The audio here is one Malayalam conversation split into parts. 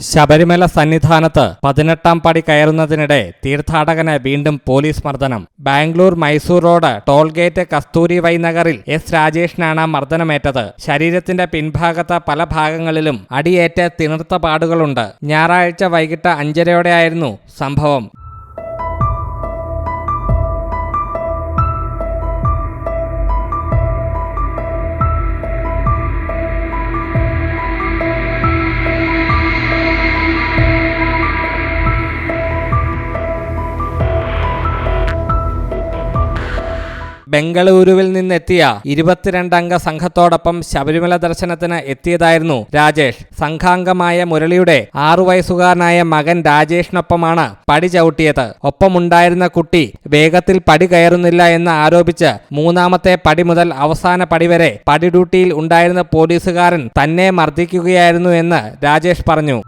ശബരിമല സന്നിധാനത്ത് പതിനെട്ടാം പടി കയറുന്നതിനിടെ തീർത്ഥാടകന് വീണ്ടും പോലീസ് മർദ്ദനം. Bangalore Mysore road toll gate Kasturi വൈനഗറിൽ S രാജേഷിനാണ് മർദ്ദനമേറ്റത്. ശരീരത്തിന്റെ പിൻഭാഗത്ത് പല ഭാഗങ്ങളിലും അടിയേറ്റ് തിണർത്ത പാടുകളുണ്ട്. ഞായറാഴ്ച വൈകിട്ട് അഞ്ചരയോടെയായിരുന്നു സംഭവം. ബംഗളൂരുവിൽ നിന്നെത്തിയ ഇരുപത്തിരണ്ടംഗ സംഘത്തോടൊപ്പം ശബരിമല ദർശനത്തിന് എത്തിയതായിരുന്നു രാജേഷ്. സംഘാംഗമായ മുരളിയുടെ ആറു വയസ്സുകാരനായ മകൻ രാജേഷിനൊപ്പമാണ് പടി ചവിട്ടിയത്. ഒപ്പമുണ്ടായിരുന്ന കുട്ടി വേഗത്തിൽ പടി കയറുന്നില്ല എന്ന് ആരോപിച്ച് മൂന്നാമത്തെ പടി മുതൽ അവസാന പടി വരെ പടി ഡ്യൂട്ടിയിൽ ഉണ്ടായിരുന്ന പോലീസുകാരൻ തന്നെ മർദ്ദിക്കുകയായിരുന്നു എന്ന് രാജേഷ് പറഞ്ഞു.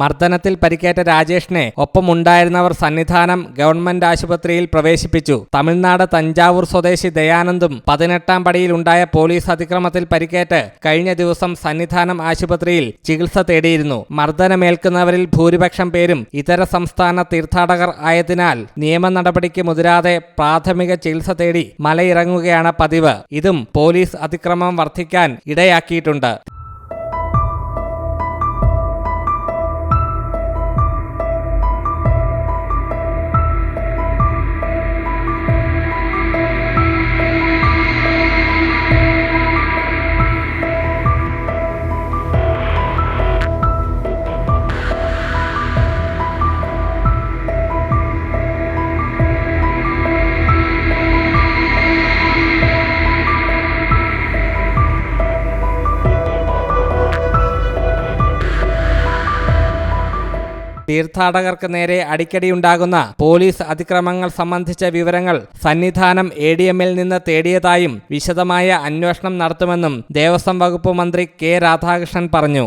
മർദ്ദനത്തിൽ പരിക്കേറ്റ രാജേഷിനെ ഒപ്പമുണ്ടായിരുന്നവർ സന്നിധാനം ഗവൺമെന്റ് ആശുപത്രിയിൽ പ്രവേശിപ്പിച്ചു. തമിഴ്നാട് തഞ്ചാവൂർ സ്വദേശി ദയാനന്ദും പതിനെട്ടാം പടിയിൽ ഉണ്ടായ പോലീസ് അതിക്രമത്തിൽ പരിക്കേറ്റ് കഴിഞ്ഞ ദിവസം സന്നിധാനം ആശുപത്രിയിൽ ചികിത്സ തേടിയിരുന്നു. മർദ്ദനമേൽക്കുന്നവരിൽ ഭൂരിപക്ഷം പേരും ഇതര സംസ്ഥാന തീർത്ഥാടകർ ആയതിനാൽ നിയമ നടപടിക്ക് മുതിരാതെ പ്രാഥമിക ചികിത്സ തേടി മലയിറങ്ങുകയാണ് പതിവ്. ഇതും പോലീസ് അതിക്രമം വർദ്ധിക്കാൻ ഇടയാക്കിയിട്ടുണ്ട്. തീർത്ഥാടകർക്ക് നേരെ അടിക്കടിയുണ്ടാകുന്ന പോലീസ് അതിക്രമങ്ങൾ സംബന്ധിച്ച വിവരങ്ങൾ സന്നിധാനം എ ഡി എമ്മിൽ നിന്ന് തേടിയതായും വിശദമായ അന്വേഷണം നടത്തുമെന്നും ദേവസ്വം വകുപ്പ് മന്ത്രി കെ രാധാകൃഷ്ണൻ പറഞ്ഞു.